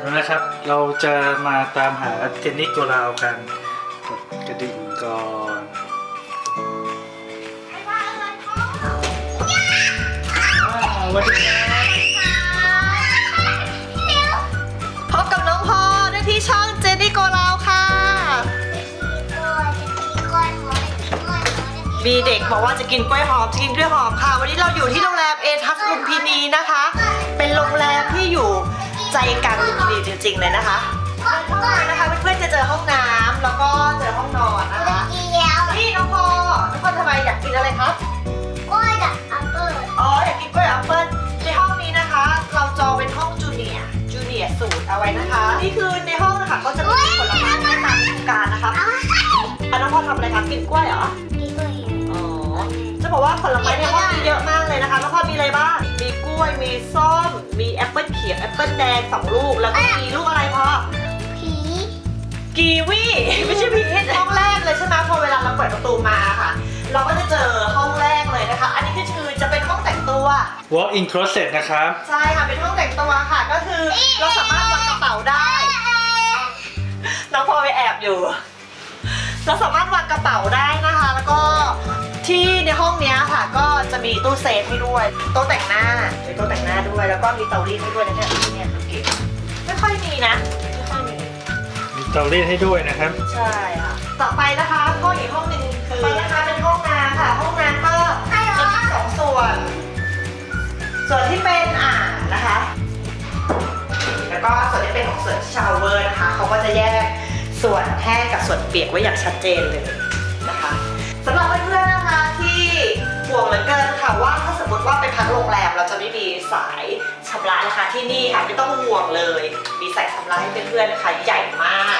แล้วนะครับ เราจะมาตามหาเทนนิสโกลาวกันกดกระดิ่งก่อนว้าววันนี้พบกับน้องพอได้ที่ช่องเจนนี่โกลาวค่ะ มีเด็กบอกว่าจะกินกล้วยหอมจะกินกล้วยหอมค่ะ วันนี้เราอยู่ที่โรงแรมเอทัสลุมพินีนะคะ เป็นโรงแรมที่อยู่ ใจกลางลุมพินีจริง ๆ เลยนะคะเดินเข้ามานะคะเพื่อนๆจะเจอห้องน้ำแล้วก็เจอห้องนอนนะคะนี่น้องพอน้องพอทำไมอยากกินอะไรครับอ๋ออยากกินกล้วยแอปเปิ้ลในห้องนี้นะคะ เราจองเป็นห้องจูเนียร์จูเนียร์สูตรเอาไว้นะคะ นี่คือในห้องนะคะก็จะมีผลไม้ตามฤดูกาลนะคะอันน้องพอทำอะไรคะกินกล้วยเหรออ๋อจะบอกว่าผลไม้ในห้องมีเยอะมากเลยนะคะแล้วก็มีอะไรบ้างมีกล้วยมีส้มมีแอปเปิ้ลเขียวแอป เปิ้ลแดงสองลูก แล้วก็มีลูกอะไรพอกีวีไม่ใช่พีชห้องแรกเลยใช่ไหมพอเวลาเราเปิดประตูมาค่ะ เราก็จะเจอห้องแรกเลยนะคะ อันนี้ก็คือจะเป็นห้องแต่งตัว walk in closet นะครับ ใช่ค่ะเป็นห้องแต่งตัวค่ะ ก็คือเราสามารถวางกระเป๋าได้น้องพอไปแอบอยู่ เราสามารถวางกระเป๋าได้นะคะ จะมีตู้เซฟให้ด้วย โต๊ะแต่งหน้ามีโต๊ะแต่งหน้าด้วย แล้วก็มีเตารีดให้ด้วยนะเนี่ยเนี่ยสังเกตไม่ค่อยมีนะ ไม่ค่อยมี มีเตารีดให้ด้วยนะครับ ใช่ค่ะ ต่อไปนะคะก็อีกห้องหนึ่งคือไปนะคะเป็นห้องน้ำค่ะ ห้องน้ำก็จะมีสองส่วน ส่วนที่เป็นอ่างนะคะ แล้วก็ส่วนที่เป็นของส่วนชาวเวอร์นะคะ เขาก็จะแยกส่วนแห้งกับส่วนเปียกไว้อย่างชัดเจนเลยนะคะสำหรับเพื่อนๆนะคะที่ห่ วงเหลือเกินค่ะว่าถ้าสมมติว่าไปพักโรงแรมเราจะไม่มีสายชำระนะคะที่นี่ค่ะไม่ต้องห่วงเลย มีสายชำระให้เพื่อนๆนะคะใหญ่มาก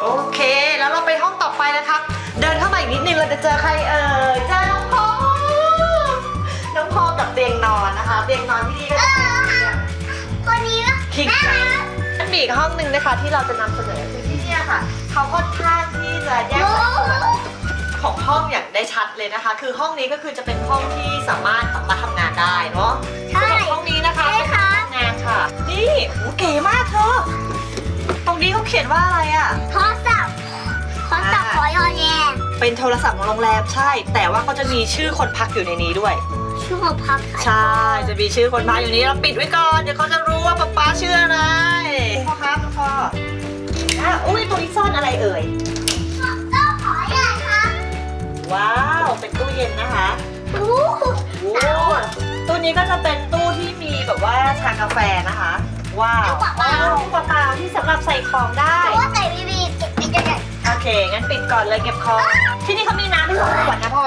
โอเค แล้วเราไปห้องต่อไปนะครับเดินเข้ามาอีกนิดนึงเราจะเจอใครเอ่ยเจอน้องพอน้องพอกับเตียงนอนนะคะ เตียงนอนที่นี่ก็จะเป็นเตียงคิงไซส์มันมีอีกห้องหนึ่งนะคะที่เราจะนำเสนอคือที่เนี่ยค่ะ เขาค่อนข้างที่จะแย ได้ชัดเลยนะคะ คือห้องนี้ก็คือจะเป็นห้องที่สามารถมาทำงานได้เนาะใช่ สำหรับห้องนี้นะคะใช่เป็นค่ะห้องงานค่ะ นี่โอ้เก๋มากเธอ ตรงนี้เขาเขียนว่าอะไรอะโทรศัพท์โทรศัพท์ขอยอแยเป็นโทรศัพท์ของโรงแรมใช่ แต่ว่าเขาจะมีชื่อคนพักอยู่ในนี้ด้วย ชื่อของพักใช่ จะมีชื่อคนพักอยู่นี้เราปิดไว้ก่อน เดี๋ยวเขาจะรู้ว่าป๊าป๊าชื่ออะไรพ่อครับพ่ออะอุ้ยตรงนี้ซ่อนอะไรเอ่ยก็ขอยอครับ ว้าว เป็นตู้เย็นนะคะรู้โอ้ตู้นี้ก็จะเป็นตู้ที่มีแบบว่าชากาแฟนะคะ ว้าวว้าวตู้เปล่าๆที่สำหรับใส่ของได้เพราะว่าใส่บีบีเก็บไปจะได้โอเค งั้นปิดก่อนเลยเก็บของ ที่นี่เขามีน้ำให้สองขวดนะพอ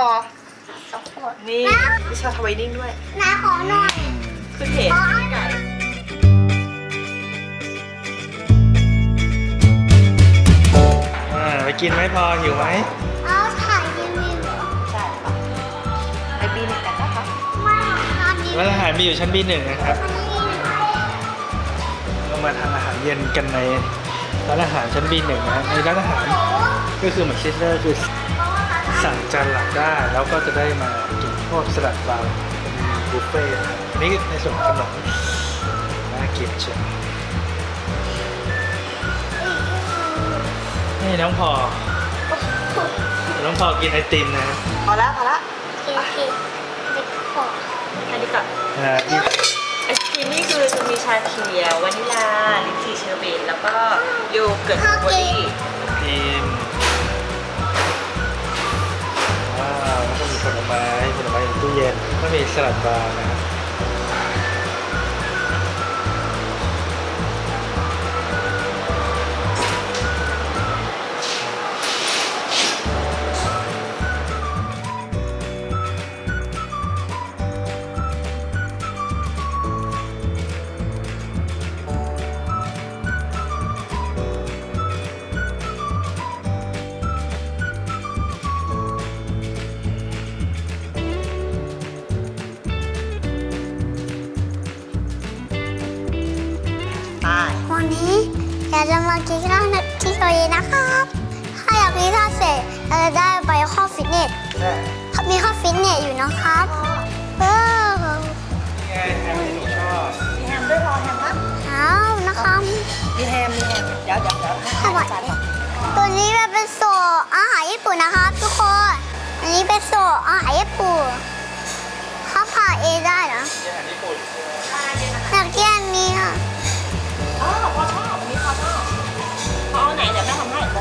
สองคนนี่มีชาทวายนิ่งด้วย น้าขอหน่อยขึ้นเพจไก่อ่าไปกินไหมพอหิวไหม รีวิวร้านอาหารมีอยู่ชั้น B1 นะครับอันนี้เรามาทานอาหารเย็นกันในร้านอาหารชั้น B1 นะในร้านอาหารก็คือเหมือนซิสเตอร์คือสั่งจานหลักได้แล้วก็จะได้มากินพวกสลัดบาร์เป็นบุฟเฟ่ต์นะครับอันนี้ในส่วนของขนมน่ากินเชียวนี่น้องพอน้องพอกินไอติมนะพอแล้วพอแล้วโอเคเด็กขอ แค่นี้ก่อนอ่าอีกไอศครีมนี่คือจะมีชาเขียววานิลาลิ้นจี่เชอร์เบตแล้วก็โยเกิร์ตบอดี้ทีมว้าวแล้วก็มีผลไม้ผลไม้ในตู้เย็นก็มีสลัดบาร์นะครับ อยากจะมากินข้าวที่ทะเลนะครับ ถ้าอยากกินข้าวเสร็จเราจะได้ไปเข้าฟิตเนสมีเข้าฟิตเนสอยู่นะครับเออนี่ไงแฮมที่หนูชอบมีแฮมด้วยพอแฮมนะเอานะครับมีแฮจานก่อนตัวนี้เป็นโซอาหารญี่ปุ่นนะครับทุกคน อันนี้เป็นโซอาหารญี่ปุ่นเขาผ่าเองได้เหรออาหารญี่ปุ่น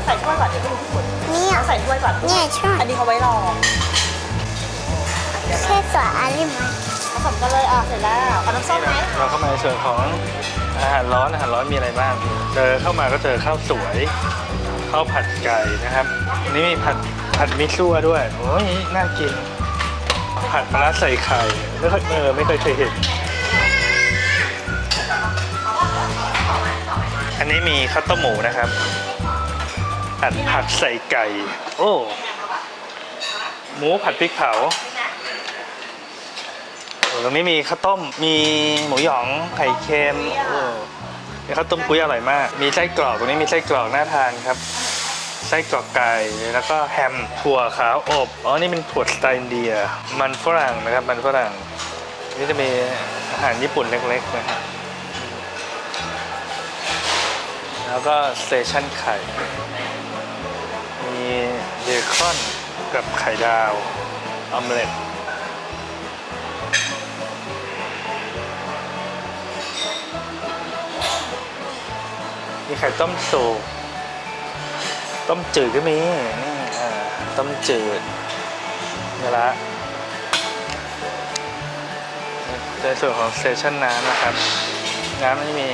ส่ถ้วยก่อนเดี๋ยวดูที่สุดนี่อะเอาใส่ถ้วยก่อน เนี่ยช่วยอันนี้เขาไว้รอแค่สวยอันนี้ไหมผสมกันเลยอะเสร็จแล้วเอาน้ำส้มไหมเราเข้ามาในส่วนของอาหารร้อนอาหารร้อนมีอะไรบ้าง เจอเข้ามาก็เจอข้าวสวยข้าวผัดไก่นะครับอันนี้มีผัดผัดมิซัวด้วยโอ้ยน่ากิน ผัดปลาร้าใส่ไข่ไม่เคยเออไม่เคยเคยเห็น อันนี้มีข้าวต้มหมูนะครับ ผัดผักใส่ไก่ โอ้หมูผัดพริกเผาโอ้ตรงนี้มีข้าวต้มมีหมูหยองไข่เค็มโอ้มีข้าวต้มกุ้ยอร่อยมาก มีไส้กรอกตรงนี้มีไส้กรอกน่าทานครับไส้กรอกไก่แล้วก็แฮมถั่วขาวอบอ๋อนี่เป็นถั่วสไตล์อินเดีย มันฝรั่งนะครับ มันฝรั่งนี่จะมีอาหารญี่ปุ่นเล็กๆนะครับแล้วก็สเตชันไข่ เบคอนกับไข่ดาวออมเล็ตมีไข่ต้มสุกต้มจืดก็มีนี่อ่าต้มจืดนี่ละในส่วนของสเตชันน้ำนะครับ น้ำนี่มี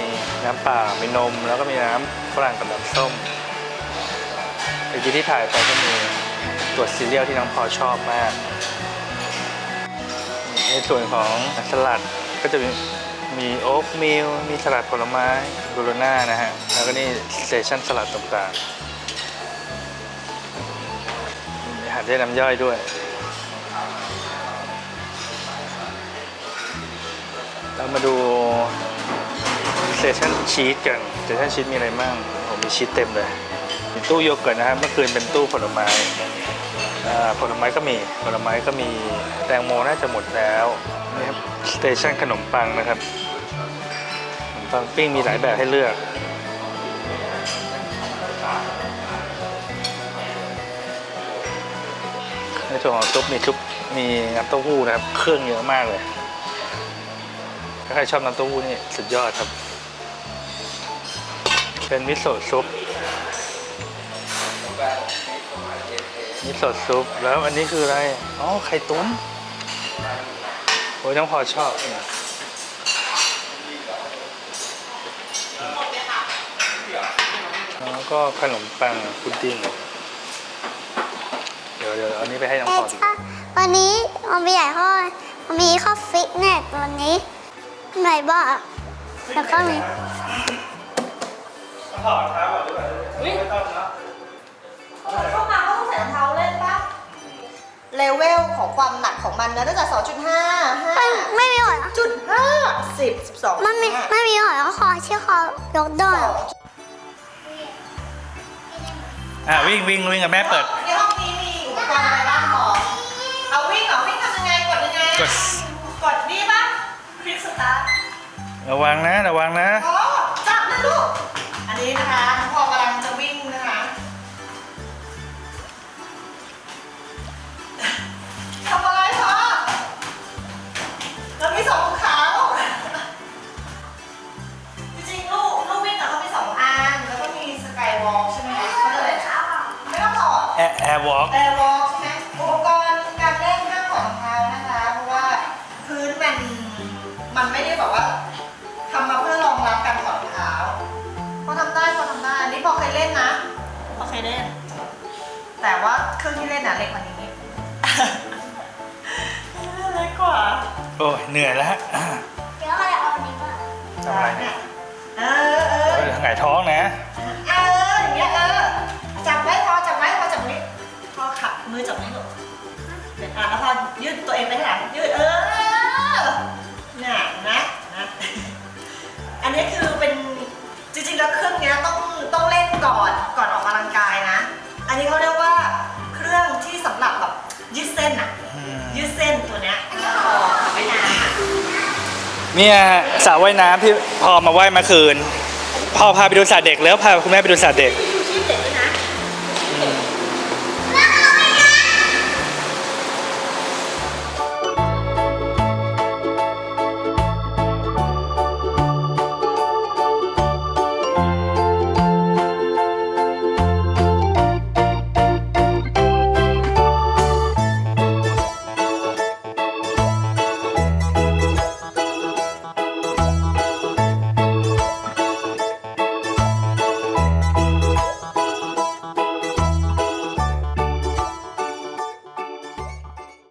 น้ำเปล่ามีนม แล้วก็มีน้ำฝรั่งกับน้ำส้มเมื่อกี้ที่ถ่ายไปก็มี ตัวซีเรียลที่น้องพอชอบมาก ในส่วนของสลัดก็จะมีโอ๊กมิลมีสลัดผลไม้บูโรน่านะฮะ แล้วก็นี่เตชันสลัดต่างๆมีหารได้น้ำย่อยด้วยเรามาดูเตชันชีสกันเตชันชีสมีอะไรบ้างผมมีชีสเต็มเลยมีตู้โยเกิร์ตนะครับเมื่อคืนเป็นตู้ผลไม้ ผลไม้ก็มีผลไม้ก็มีแตงโมน่าจะหมดแล้วนี่ครับสเตชันขนมปังนะครับขนมปังปิ้งมีหลายแบบให้เลือกในส่วนของซุปมีซุปมีน้ำเต้าหู้นะครับ เครื่องเยอะมากเลยถ้าใครชอบน้ำเต้าหู้นี่สุดยอดครับ เป็นมิโซะซุป มิโซะซุปแล้วอันนี้คืออะไร อ๋อ ไข่ตุ้มโอ้ยน้องพอชอบเนี่ยแล้วก็ขนมปังพุดดิ้งเดี๋ยวเดี๋ยวเอาอันนี้ไปให้น้องแต่พอดูถ้าวันนี้มันมีใหญ่ห้อมันมีเข้าฟิตเนสวันนี้ไหนบ้างแล้วก็มีถอดเท้าก่อนด้วยไม่ต้องเนาะ ความหนักของมันนะตั้งแต่2.5ไม่ไม่มีหอย5จุด5 10 12มันมีไม่มีหอยแล้วคอที่เขายกด้วยอะวิ่งวิ่งวิ่งกับแม่เปิดในห้องนี้มีอุปกรณ์อะไรบ้างพอเอาวิ่งเหรอวิ่งทำยังไงกดยังไงกดกดนี่ปะคลิกสตาร์ทระวังนะระวังนะอ๋อจับนะลูกอันนี้นะคะน้องพอกำลังจะ แอร์แอร์วอล์กแอร์วอล์กใช่ไหมอุปกรณ์การเล่นห้ามถอดรองเท้านะคะ เพราะว่าพื้นมันมันไม่ได้แบบว่าทำมาเพื่อรองรับการถอดรองเท้าพอทำได้พอทำได้อันนี้พอเคยเล่นนะพอเคยเล่น แต่ว่าเครื่องที่เล่นน่ะเล็กกว่านี้เล็กกว่าโอ้ยเหนื่อยแล้วอะเดี๋ยวอะไรเอาอันนี้บ้างทำอะไรเนี่ยเออเออเฮ้ยหงายท้องนะ มือจับนี้ลูกเดี๋ยวอะแล้วพอยืดตัวเองไปข้างหลังยืดเออน่ะนะนะ อันนี้คือเป็นจริงๆแล้วเครื่องเนี้ยต้องต้องเล่นก่อนก่อนออกกำลังกายนะ อันนี้เขาเรียกว่าเครื่องที่สำหรับแบบยืดเส้นอะ ยืดเส้นตัวเนี้ยไม่นานเนี่ยสระว่ายน้ำที่พอมาว่ายเมื่อคืนพ่อพาไปดูสระเด็กแล้วพาคุณแม่ไปดูสระเด็ก